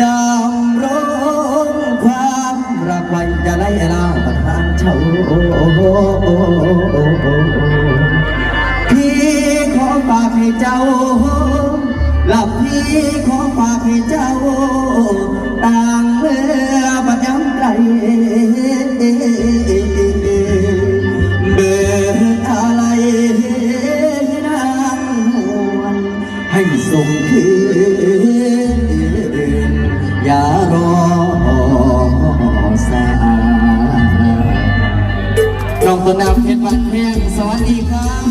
ดำรงความรักไว้จะไล่ลาประทานเช่าพี่ขอฝากให้เจ้าหลับพี่ขอฝากให้เจ้าตา ให้ทรงคืนอย่ารอสาน้องตัวน้ำเพชรวันแห้งสวัสดีครับ